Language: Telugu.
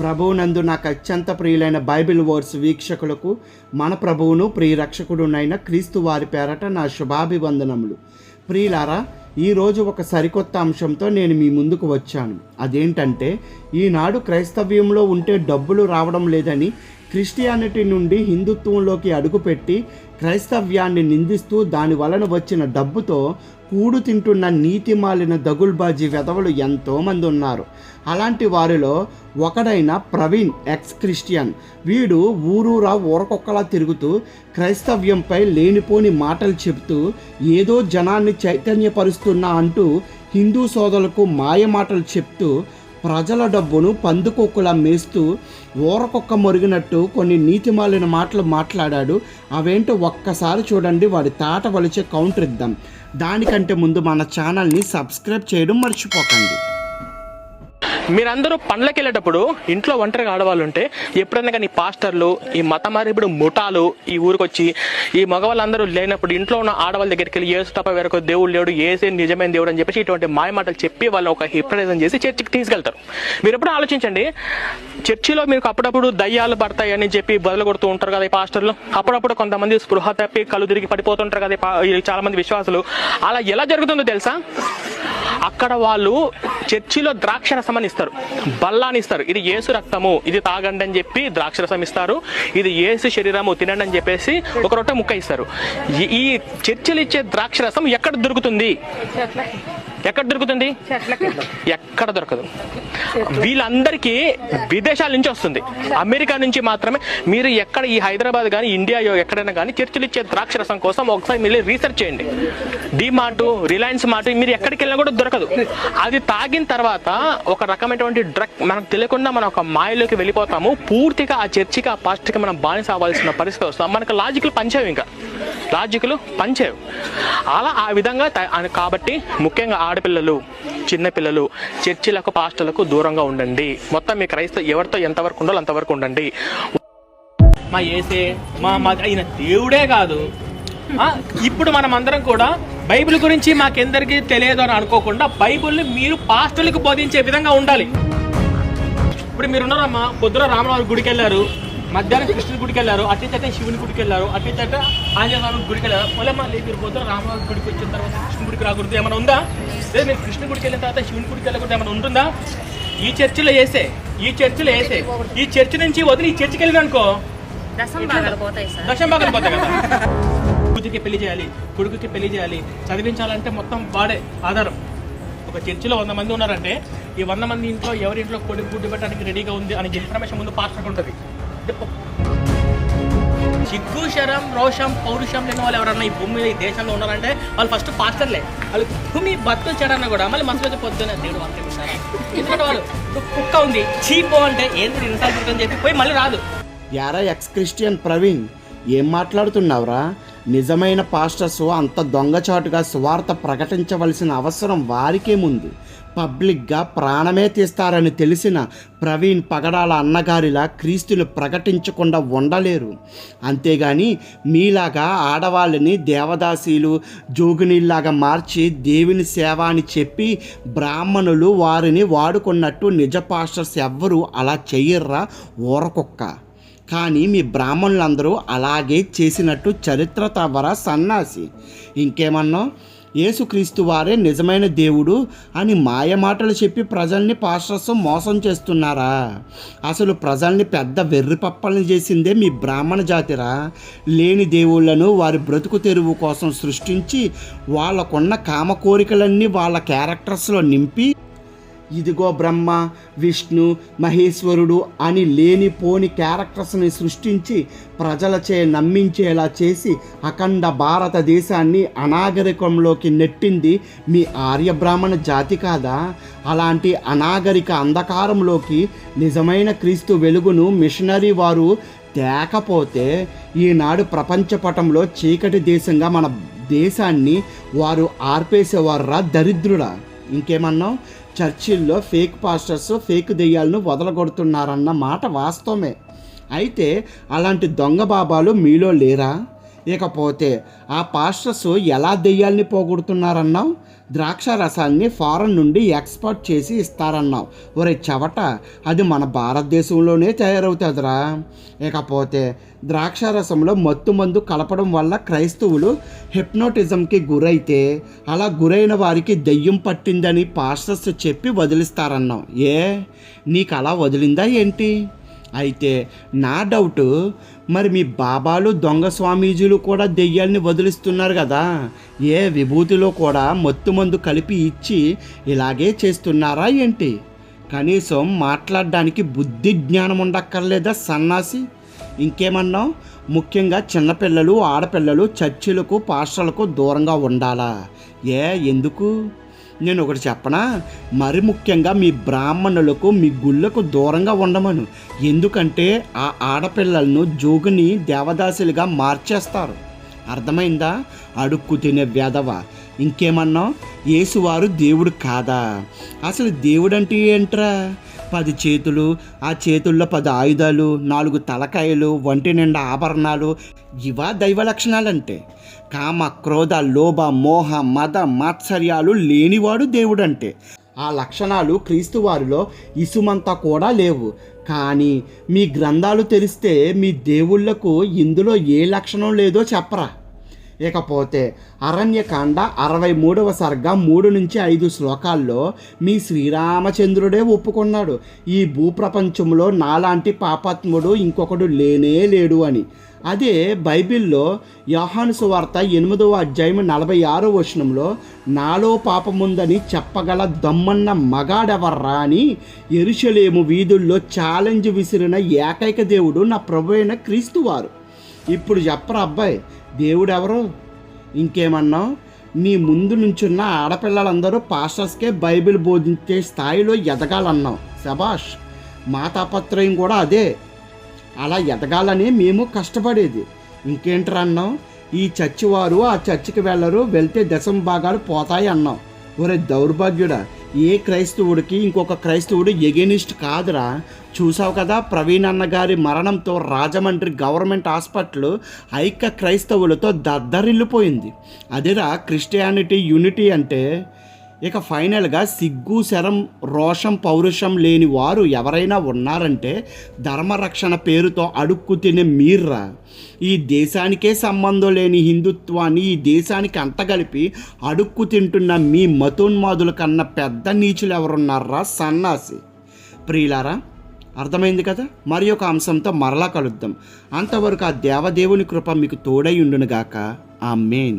ప్రభువునందు నాకు అత్యంత ప్రియులైన బైబిల్ వర్డ్స్ వీక్షకులకు మన ప్రభువును ప్రియరక్షకుడునైన క్రీస్తు వారి పేరట నా శుభాభివందనములు. ప్రియులారా ఈరోజు ఒక సరికొత్త అంశంతో నేను మీ ముందుకు వచ్చాను. అదేంటంటే ఈనాడు క్రైస్తవ్యంలో ఉంటే డబ్బులు రావడం లేదని క్రిస్టియానిటీ నుండి హిందుత్వంలోకి అడుగుపెట్టి క్రైస్తవ్యాన్ని నిందిస్తూ దాని వలన వచ్చిన డబ్బుతో కూడు తింటున్న నీతి మాలిన దగుల్బాజీ వెధవలు ఎంతోమంది ఉన్నారు. అలాంటి వారిలో ఒకడైన ప్రవీణ్ ఎక్స్ క్రిస్టియన్ వీడు ఊరూరా ఊరకొక్కలా తిరుగుతూ క్రైస్తవ్యంపై లేనిపోని మాటలు చెబుతూ ఏదో జనాన్ని చైతన్యపరుస్తున్నా అంటూ హిందూ సోదరులకు మాయ మాటలు చెప్తూ ప్రజల డబ్బును పందుకొక్కులా మేస్తూ ఊరకొక్క మొరిగినట్టు కొన్ని నీతిమాలిన మాటలు మాట్లాడాడు. అవేంటో ఒక్కసారి చూడండి వాడి తాట వలిచే కౌంటర్ ఇద్దాం. దానికంటే ముందు మన ఛానల్ని సబ్స్క్రైబ్ చేయడం మర్చిపోకండి. మీరందరూ పండ్లకి వెళ్ళేటప్పుడు ఇంట్లో ఒంటరిగా ఆడవాళ్ళు ఉంటే ఎప్పుడైనా కానీ పాస్టర్లు ఈ మత ఇప్పుడు ముఠాలు ఈ ఊరికి వచ్చి ఈ మగవాళ్ళందరూ లేనప్పుడు ఇంట్లో ఉన్న ఆడవాళ్ళ దగ్గరికి వెళ్ళి ఏసు తప్ప వేరొక దేవుడు లేడు ఏసే నిజమైన దేవుడు అని చెప్పేసి ఇటువంటి మాయ మాటలు చెప్పి వాళ్ళు ఒక హిప్రజెంట్ చేసి చర్చికి తీసుకెళ్తారు. మీరు ఎప్పుడు ఆలోచించండి చర్చిలో మీకు అప్పుడప్పుడు దయ్యాలు పడతాయి అని చెప్పి బదులు కొడుతూ ఉంటారు కదా ఈ పాస్టర్లు. అప్పుడప్పుడు కొంతమంది స్పృహ తప్పి కళ్ళు తిరిగి పడిపోతుంటారు కదా చాలా మంది విశ్వాసులు. అలా ఎలా జరుగుతుందో తెలుసా? అక్కడ వాళ్ళు చర్చిలో ద్రాక్ష రసం అని ఇస్తారు. బల్లాని ఇస్తారు. ఇది ఏసు రక్తము. ఇది తాగండి అని చెప్పి ద్రాక్ష రసం ఇస్తారు. ఇది ఏసు శరీరము. తినండి అని చెప్పేసి ఒక రొట్టె ముక్క ఇస్తారు. ఈ- ఈ చర్చిలు ఇచ్చే ద్రాక్ష రసం ఎక్కడ దొరుకుతుంది? ఎక్కడ దొరుకుతుంది? ఎక్కడ దొరకదు. వీళ్ళందరికీ విదేశాల నుంచి వస్తుంది. అమెరికా నుంచి మాత్రమే. మీరు ఎక్కడ ఈ హైదరాబాద్ కానీ ఇండియా ఎక్కడైనా కానీ చర్చలు ఇచ్చే ద్రాక్ష రసం కోసం ఒకసారి మీరు రీసెర్చ్ చేయండి. డి మార్ట్ రిలయన్స్ మార్ట్ మీరు ఎక్కడికి వెళ్ళినా కూడా దొరకదు. అది తాగిన తర్వాత ఒక రకమైనటువంటి డ్రగ్ మనకు తెలియకుండా మనం ఒక మాయలోకి వెళ్ళిపోతాము. పూర్తిగా ఆ చర్చికి ఆ పాస్ట్కి మనం బానిస అవ్వాల్సిన పరిస్థితి వస్తాం మనకు లాజికల్ పంచేవి ఇంకా. లాజికలు పంచేవి. అలా ఆ విధంగా కాబట్టి ముఖ్యంగా ఆడపిల్లలు చిన్నపిల్లలు చర్చిలకు పాస్టర్లకు దూరంగా ఉండండి. మొత్తం మీ క్రైస్తవ ఎవరితో ఎంతవరకు ఉండాలో అంతవరకు ఉండండి. మా ఏసే మా ఆయన దేవుడే కాదు. ఇప్పుడు మనం అందరం కూడా బైబిల్ గురించి మాకెందరికీ తెలియదు అని అనుకోకుండా బైబిల్ని మీరు పాస్టర్లకు బోధించే విధంగా ఉండాలి. ఇప్పుడు మీరు ఉన్నారమ్మా పొద్దున రామరావు గుడికి వెళ్ళారు మధ్యాహ్నం కృష్ణుని గుడికి వెళ్ళారు అట్లయితే శివుని గుడికి వెళ్ళారు అట్లయితే ఆంజనేయ గుడికి వెళ్ళారు మళ్ళీ మళ్ళీ మీరు పొద్దున రామరావు గుడికి వచ్చిన తర్వాత కృష్ణ గుడికి రాకూడదు ఏమైనా ఉందా? లేదు మీరు కృష్ణ గుడికి వెళ్ళిన తర్వాత శివుని గుడికి వెళ్ళకూడదు ఏమైనా ఉంటుందా? ఈ చర్చిలో వేసే ఈ చర్చిలో వేసే ఈ చర్చి నుంచి వదిలి ఈ చర్చికి వెళ్ళిన అనుకో. దశం భాగాలు పోతాయి కదా. కూతురికి పెళ్ళి చేయాలి కొడుకుకి పెళ్ళి చేయాలి చదివించాలంటే మొత్తం వాడే ఆధారం. ఒక చర్చిలో వంద మంది ఉన్నారంటే ఈ వంద మంది ఇంట్లో ఎవరి ఇంట్లో కొడుకు గుడ్డు పెట్టడానికి రెడీగా ఉంది అనే ఇన్ఫర్మేషన్ ముందు పాస్టర్ ఉంటుంది. సిగ్గు శరం రోషం పౌరుషం లేని వాళ్ళు ఎవరన్నా ఈ భూమి మీద ఈ దేశంలో ఉన్నారంటే వాళ్ళు ఫస్ట్ పాస్టర్లే. వాళ్ళు భూమి బతుకు చెడన్న కూడా మళ్ళీ మనసులో పొద్దునే దేవుడు వాళ్ళు ఎందుకంటే వాళ్ళు కుక్క ఉంది. చీపో అంటే ఏంటి ఇన్సల్ట్ అని చెప్పి పోయి మళ్ళీ రాదు. యారా ఎక్స్ క్రిస్టియన్ ప్రవీణ్ ఏం మాట్లాడుతున్నావురా? నిజమైన పాస్టర్స్ అంత దొంగచాటుగా సువార్త ప్రకటించవలసిన అవసరం వారికేముంది పబ్లిక్గా ప్రాణమే తీస్తారని తెలిసిన ప్రవీణ్ పగడాల అన్నగారిలా క్రీస్తులు ప్రకటించకుండా ఉండలేరు. అంతేగాని మీలాగా ఆడవాళ్ళని దేవదాసీలు జోగునీళ్ళలాగా మార్చి దేవుని సేవ అని చెప్పి బ్రాహ్మణులు వారిని వాడుకున్నట్టు నిజ పాస్టర్స్ ఎవ్వరూ అలా చెయ్యర్రా ఊరకొక్క. కానీ మీ బ్రాహ్మణులందరూ అలాగే చేసినట్టు చరిత్ర తవర సన్నాసి. ఇంకేమన్నా? యేసుక్రీస్తు వారే నిజమైన దేవుడు అని మాయ మాటలు చెప్పి ప్రజల్ని పాస్టర్స్ మోసం చేస్తున్నారా? అసలు ప్రజల్ని పెద్ద వెర్రి పప్పల్ని చేసిందే మీ బ్రాహ్మణ జాతిరా? లేని దేవుళ్ళను వారి బ్రతుకు తెరువు కోసం సృష్టించి వాళ్ళకున్న కామ కోరికలన్నీ వాళ్ళ క్యారెక్టర్స్లో నింపి ఇదిగో బ్రహ్మ విష్ణు మహేశ్వరుడు అని లేనిపోని క్యారెక్టర్స్ని సృష్టించి ప్రజలచే నమ్మించేలా చేసి అఖండ భారతదేశాన్ని అనాగరికంలోకి నెట్టింది మీ ఆర్యబ్రాహ్మణ జాతి కాదా? అలాంటి అనాగరిక అంధకారంలోకి నిజమైన క్రీస్తు వెలుగును మిషనరీ వారు తేకపోతే ఈనాడు ప్రపంచ పటంలో చీకటి దేశంగా మన దేశాన్ని వారు ఆర్పేసేవారురా దరిద్రుడా? ఇంకేమన్నాం చర్చిల్లో ఫేక్ పాస్టర్స్ ఫేక్ దెయ్యాలను వదలగొడుతున్నారన్న మాట వాస్తవమే. అయితే అలాంటి దొంగ బాబాలు మీలో లేరా? ఇకపోతే ఆ పాస్టర్స్ ఎలా దెయ్యాల్ని పోగొడుతున్నారన్నావు? ద్రాక్ష రసాన్ని ఫారెన్ నుండి ఎక్స్పోర్ట్ చేసి ఇస్తారన్నావు. ఒరే చవట అది మన భారతదేశంలోనే తయారవుతుందిరా. ఇకపోతే ద్రాక్ష రసంలో మత్తు మందు కలపడం వల్ల క్రైస్తవులు హిప్నోటిజంకి గురైతే అలా గురైన వారికి దెయ్యం పట్టిందని పాస్టర్స్ చెప్పి వదిలిస్తారన్నావు. ఏ? నీకు అలా వదిలిందా ఏంటి? అయితే నా డౌటు మరి మీ బాబాలు దొంగ స్వామీజీలు కూడా దెయ్యాల్ని వదిలిస్తున్నారు కదా. ఏ విభూతిలో కూడా మత్తు మందు కలిపి ఇచ్చి ఇలాగే చేస్తున్నారా ఏంటి? కనీసం మాట్లాడడానికి బుద్ధి జ్ఞానం ఉండక్కర్లేదా సన్నాసి? ఇంకేమన్నావు? ముఖ్యంగా చిన్నపిల్లలు ఆడపిల్లలు చర్చిలకు పాఠశాలకు దూరంగా ఉండాలా? ఏ ఎందుకు? నేను ఒకటి చెప్పనా? మరి ముఖ్యంగా మీ బ్రాహ్మణులకు మీ గుళ్ళకు దూరంగా ఉండమను. ఎందుకంటే ఆ ఆడపిల్లలను జోగుని దేవదాసులుగా మార్చేస్తారు. అర్థమైందా? అడుక్కు తినే వెధవ ఇంకేమన్నా యేసువారు దేవుడు కాదా? అసలు దేవుడు అంటే ఏంట్రా? పది చేతులు ఆ చేతుల్లో పది ఆయుధాలు నాలుగు తలకాయలు ఒంటి నిండా ఆభరణాలు. ఇవా దైవ లక్షణాలంటే కామ క్రోధ లోభ మోహ మద మాత్సర్యాలు లేనివాడు దేవుడంటే. ఆ లక్షణాలు క్రీస్తు వారిలో ఇసుమంతా కూడా లేవు. కానీ మీ గ్రంథాలు తెలిస్తే మీ దేవుళ్ళకు ఇందులో ఏ లక్షణం లేదో చెప్పరా. ఇకపోతే అరణ్యకాండ అరవై మూడవ సర్గ మూడు నుంచి ఐదు శ్లోకాల్లో మీ శ్రీరామచంద్రుడే ఒప్పుకున్నాడు. ఈ భూప్రపంచంలో నాలాంటి పాపాత్ముడు ఇంకొకడు లేనే లేడు అని. అదే బైబిల్లో యోహాను సువార్త ఎనిమిదవ అధ్యాయం నలభై ఆరో వచనంలో నాలో పాపముందని చెప్పగల దమ్మన్న మగాడెవర్రా అని ఎరుషలేము వీధుల్లో ఛాలెంజ్ విసిరిన ఏకైక దేవుడు నా ప్రభు అయిన క్రీస్తువారు. ఇప్పుడు చెప్పరా అబ్బాయి దేవుడెవరు? ఇంకేమన్నావు? నీ ముందు నుంచున్న ఆడపిల్లలందరూ పాస్టర్స్కే బైబిల్ బోధించే స్థాయిలో ఎదగాలన్నావు. శబాష్ మా తాపత్రయం కూడా అదే. అలా ఎదగాలని మేము కష్టపడేది. ఇంకేంట్రా అన్నాం ఈ చర్చి వారు ఆ చర్చికి వెళ్ళరు వెళ్తే దశం భాగాలు పోతాయి అన్నాం ఒరే దౌర్భాగ్యుడా ఏ క్రైస్తవుడికి ఇంకొక క్రైస్తవుడు ఎగెనిస్ట్ కాదురా. చూసావు కదా? ప్రవీణ్ అన్నగారి మరణంతో రాజమండ్రి గవర్నమెంట్ హాస్పిటల్ ఐక్య క్రైస్తవులతో దద్దరిల్లిపోయింది. అదిరా క్రిస్టియానిటీ యూనిటీ అంటే? ఇక ఫైనల్గా సిగ్గు శరం రోషం పౌరుషం లేని వారు ఎవరైనా ఉన్నారంటే ధర్మరక్షణ పేరుతో అడుక్కు తినే మీర్రా. ఈ దేశానికే సంబంధం లేని హిందుత్వాన్ని ఈ దేశానికి అంటగలిపి అడుక్కు తింటున్న మీ మతోన్మాదుల కన్నా పెద్ద నీచులు ఎవరున్నారా? సన్నాసి. ప్రియులారా అర్థమైంది కదా? మరి ఒక అంశంతో మరలా కలుద్దాం. అంతవరకు ఆ దేవదేవుని కృప మీకు తోడై ఉండునుగాక. ఆ మెయిన్